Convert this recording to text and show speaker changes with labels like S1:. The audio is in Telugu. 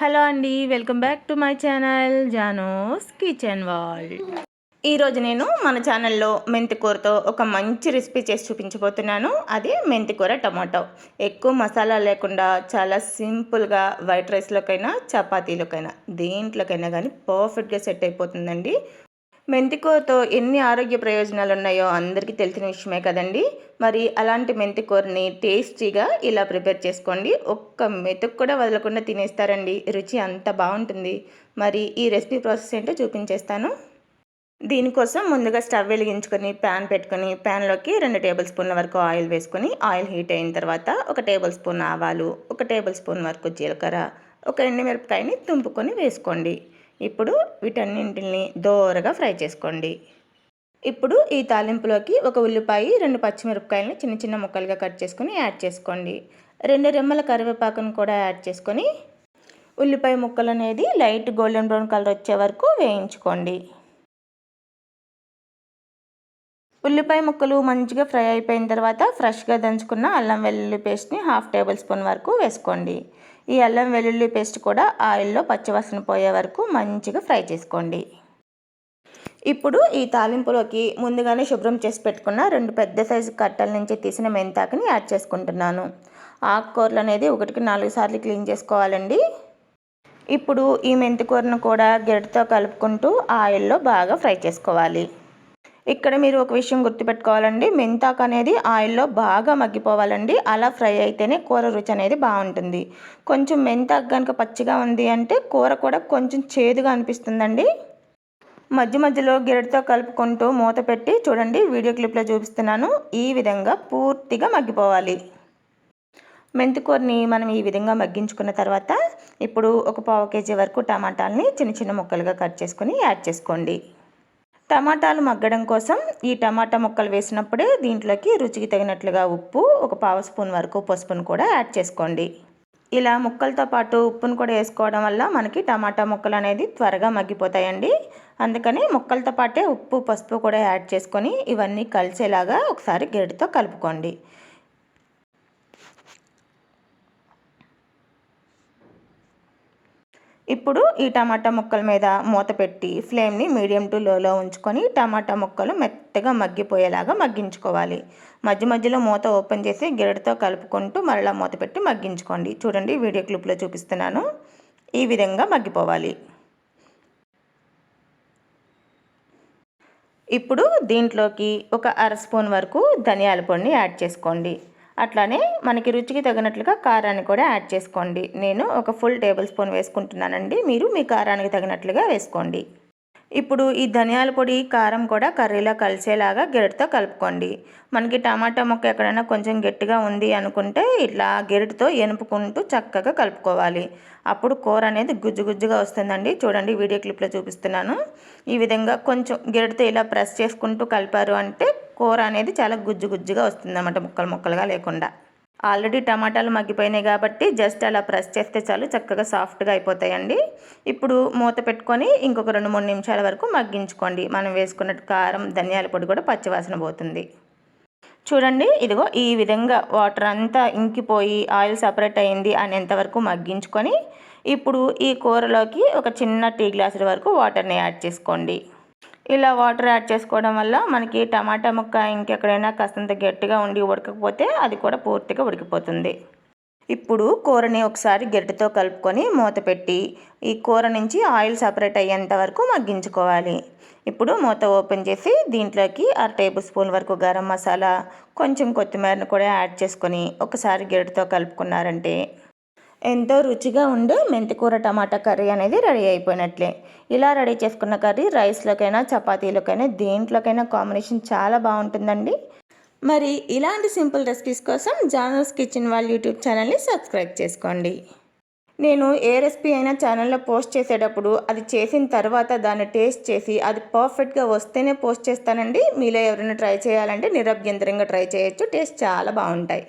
S1: హలో అండి welcome back to my channel జానోస్ kitchen world. ఈరోజు నేను మన ఛానల్లో మెంతికూరతో ఒక మంచి రెసిపీ చేసి చూపించబోతున్నాను. అది మెంతికూర టమాటో. ఎక్కువ మసాలా లేకుండా చాలా సింపుల్గా వైట్ రైస్లోకైనా చపాతీలోకైనా దేంట్లోకైనా కానీ పర్ఫెక్ట్గా సెట్ అయిపోతుందండి. మెంతికూరతో ఎన్ని ఆరోగ్య ప్రయోజనాలు ఉన్నాయో అందరికీ తెలిసిన విషయమే కదండి. మరి అలాంటి మెంతికూరని టేస్టీగా ఇలా ప్రిపేర్ చేసుకోండి. ఒక్క మెతుకు కూడా వదలకుండా తినేస్తారండి. రుచి అంత బాగుంటుంది. మరి ఈ రెసిపీ ప్రాసెస్ ఏంటో చూపించేస్తాను. దీనికోసం ముందుగా స్టవ్ వెలిగించుకొని ప్యాన్ పెట్టుకొని ప్యాన్లోకి రెండు టేబుల్ స్పూన్ల వరకు ఆయిల్ వేసుకొని ఆయిల్ హీట్ అయిన తర్వాత ఒక టేబుల్ స్పూన్ ఆవాలు ఒక టేబుల్ స్పూన్ వరకు జీలకర్ర ఒక ఎండుమిరపకాయని తుంపుకొని వేసుకోండి. ఇప్పుడు వీటన్నింటిని దోరగా ఫ్రై చేసుకోండి. ఇప్పుడు ఈ తాలింపులోకి ఒక ఉల్లిపాయ రెండు పచ్చిమిరపకాయలని చిన్న చిన్న ముక్కలుగా కట్ చేసుకొని యాడ్ చేసుకోండి. రెండు రెమ్మల కరివేపాకును కూడా యాడ్ చేసుకొని ఉల్లిపాయ ముక్కలు అనేది లైట్ గోల్డెన్ బ్రౌన్ కలర్ వచ్చే వరకు వేయించుకోండి. ఉల్లిపాయ ముక్కలు మంచిగా ఫ్రై అయిపోయిన తర్వాత ఫ్రెష్గా దంచుకున్న అల్లం వెల్లుల్లి పేస్ట్ని హాఫ్ టేబుల్ స్పూన్ వరకు వేసుకోండి. ఈ అల్లం వెల్లుల్లి పేస్ట్ కూడా ఆయిల్లో పచ్చివాసన పోయే వరకు మంచిగా ఫ్రై చేసుకోండి. ఇప్పుడు ఈ తాలింపులోకి ముందుగానే శుభ్రం చేసి పెట్టుకున్న రెండు పెద్ద సైజు కట్టల నుంచి తీసిన మెంతాకుని యాడ్ చేసుకుంటున్నాను. ఆకుకూరలు అనేది ఒకటికి నాలుగు సార్లు క్లీన్ చేసుకోవాలండి. ఇప్పుడు ఈ మెంతికూరను కూడా గెడ్డతో కలుపుకుంటూ ఆయిల్లో బాగా ఫ్రై చేసుకోవాలి. ఇక్కడ మీరు ఒక విషయం గుర్తుపెట్టుకోవాలండి. మెంతాకు అనేది ఆయిల్లో బాగా మగ్గిపోవాలండి. అలా ఫ్రై అయితేనే కూర రుచి అనేది బాగుంటుంది. కొంచెం మెంతాకు కనుక పచ్చిగా ఉంది అంటే కూర కూడా కొంచెం చేదుగా అనిపిస్తుందండి. మధ్య మధ్యలో గిరటితో కలుపుకుంటూ మూత పెట్టి చూడండి వీడియో క్లిప్లో చూపిస్తున్నాను. ఈ విధంగా పూర్తిగా మగ్గిపోవాలి. మెంతికూరని మనం ఈ విధంగా మగ్గించుకున్న తర్వాత ఇప్పుడు ఒక పావు కేజీ వరకు టమాటాలని చిన్న చిన్న ముక్కలుగా కట్ చేసుకొని యాడ్ చేసుకోండి. టమాటాలు మగ్గడం కోసం ఈ టమాటా ముక్కలు వేసినప్పుడే దీంట్లోకి రుచికి తగినట్లుగా ఉప్పు ఒక పావు స్పూన్ వరకు పసుపును కూడా యాడ్ చేసుకోండి. ఇలా ముక్కలతో పాటు ఉప్పును కూడా వేసుకోవడం వల్ల మనకి టమాటా ముక్కలు అనేది త్వరగా మగ్గిపోతాయండి. అందుకని ముక్కలతో పాటే ఉప్పు పసుపు కూడా యాడ్ చేసుకొని ఇవన్నీ కలిసేలాగా ఒకసారి గెడితో కలుపుకోండి. ఇప్పుడు ఈ టమాటా ముక్కల మీద మూత పెట్టి ఫ్లేమ్ని మీడియం టు లోలో ఉంచుకొని టమాటా ముక్కలు మెత్తగా మగ్గిపోయేలాగా మగ్గించుకోవాలి. మధ్య మధ్యలో మూత ఓపెన్ చేసి గిరడితో కలుపుకుంటూ మరలా మూత పెట్టి మగ్గించుకోండి. చూడండి వీడియో క్లిప్లో చూపిస్తున్నాను. ఈ విధంగా మగ్గిపోవాలి. ఇప్పుడు దీంట్లోకి ఒక అర స్పూన్ వరకు ధనియాల పొడిని యాడ్ చేసుకోండి. అట్లానే మనకి రుచికి తగినట్లుగా కారాన్ని కూడా యాడ్ చేసుకోండి. నేను ఒక ఫుల్ టేబుల్ స్పూన్ వేసుకుంటున్నానండి. మీరు మీ కారానికి తగినట్లుగా వేసుకోండి. ఇప్పుడు ఈ ధనియాల పొడి కారం కూడా కర్రీలో కలిసేలాగా గెరటితో కలుపుకోండి. మనకి టమాటా మొక్క ఎక్కడైనా కొంచెం గట్టిగా ఉంది అనుకుంటే ఇట్లా గెరటితో ఎనుపుకుంటూ చక్కగా కలుపుకోవాలి. అప్పుడు కూర అనేది గుజ్జు గుజ్జుగా వస్తుందండి. చూడండి వీడియో క్లిప్లో చూపిస్తున్నాను. ఈ విధంగా కొంచెం గెరటితో ఇలా ప్రెస్ చేసుకుంటూ కలిపారు అంటే కూర అనేది చాలా గుజ్జు గుజ్జుగా వస్తుందన్నమాట ముక్కలు ముక్కలుగా లేకుండా. ఆల్రెడీ టమాటాలు మగ్గిపోయినాయి కాబట్టి జస్ట్ అలా ప్రెస్ చేస్తే చాలు చక్కగా సాఫ్ట్గా అయిపోతాయండి. ఇప్పుడు మూత పెట్టుకొని ఇంకొక రెండు మూడు నిమిషాల వరకు మగ్గించుకోండి. మనం వేసుకున్న కారం ధనియాల పొడి కూడా పచ్చివాసన పోతుంది. చూడండి ఇదిగో ఈ విధంగా వాటర్ అంతా ఇంకిపోయి ఆయిల్ సపరేట్ అయింది అనేంతవరకు మగ్గించుకొని ఇప్పుడు ఈ కూరలోకి ఒక చిన్న టీ గ్లాసుల వరకు వాటర్ని యాడ్ చేసుకోండి. ఇలా వాటర్ యాడ్ చేసుకోవడం వల్ల మనకి టమాటా ముక్క ఇంకెక్కడైనా కాస్తంత గట్టిగా ఉండి ఉడకకపోతే అది కూడా పూర్తిగా ఉడికిపోతుంది. ఇప్పుడు కూరని ఒకసారి గరిటెతో కలుపుకొని మూత పెట్టి ఈ కూర నుంచి ఆయిల్ సపరేట్ అయ్యేంత వరకు మగ్గించుకోవాలి. ఇప్పుడు మూత ఓపెన్ చేసి దీంట్లోకి అర టేబుల్ స్పూన్ వరకు గరం మసాలా కొంచెం కొత్తిమీరను కూడా యాడ్ చేసుకొని ఒకసారి గరిటెతో కలుపుకున్నారంటే ఎంతో రుచిగా ఉండే మెంతికూర టమాటా కర్రీ అనేది రెడీ అయిపోయినట్లే. ఇలా రెడీ చేసుకున్న కర్రీ రైస్లోకైనా చపాతీలోకైనా దేంట్లోకైనా కాంబినేషన్ చాలా బాగుంటుందండి. మరి ఇలాంటి సింపుల్ రెసిపీస్ కోసం జానల్స్ కిచెన్ వాళ్ళ యూట్యూబ్ ఛానల్ని సబ్స్క్రైబ్ చేసుకోండి. నేను ఏ రెసిపీ అయినా ఛానల్లో పోస్ట్ చేసేటప్పుడు అది చేసిన తర్వాత దాన్ని టేస్ట్ చేసి అది పర్ఫెక్ట్గా వస్తేనే పోస్ట్ చేస్తానండి. మీలో ఎవరైనా ట్రై చేయాలంటే నిరభ్యంతరంగా ట్రై చేయొచ్చు. టేస్ట్ చాలా బాగుంటాయి.